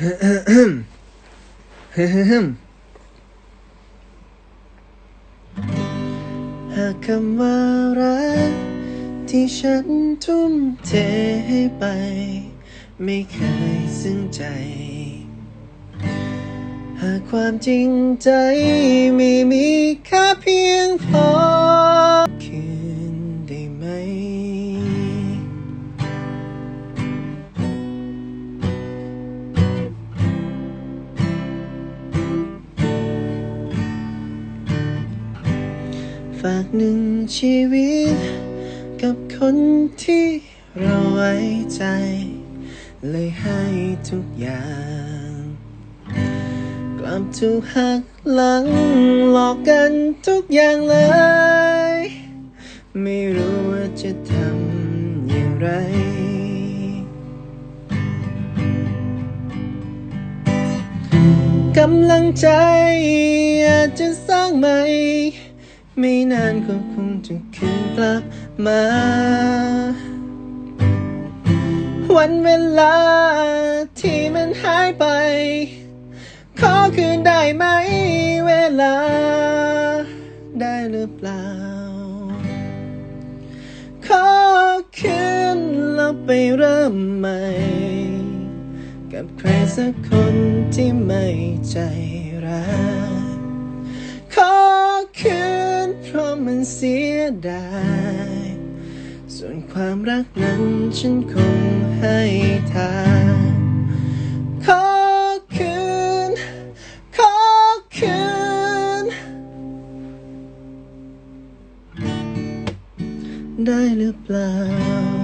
หากคำว่ารักที่ฉันทุ่มเทให้ไป ไม่เคยซึ้งใจ หากความจริงใจไม่มีค่าเพียงพอ ฝากหนึ่งชีวิต กับคนที่เราไว้ใจ เลยให้ทุกอย่าง กลับถูกหักหลังหลอกกันทุกอย่างเลย ไม่รู้ว่าจะทำอย่างไรกำลังใจอาจจะสร้างใหม่ ไม่นานก็คงจะคืนกลับมา วันเวลาที่มันหายไป ขอคืนได้ไหมเวลา ได้หรือเปล่า ขอคืนแล้วไปเริ่มใหม่ กับใครสักคนที่ไม่ใจร้ายขอคืนเพราะมัน เสียดายส่วนความรักนั้นฉันคงให้ทางขอคืน ขอคืน ได้หรือเปล่า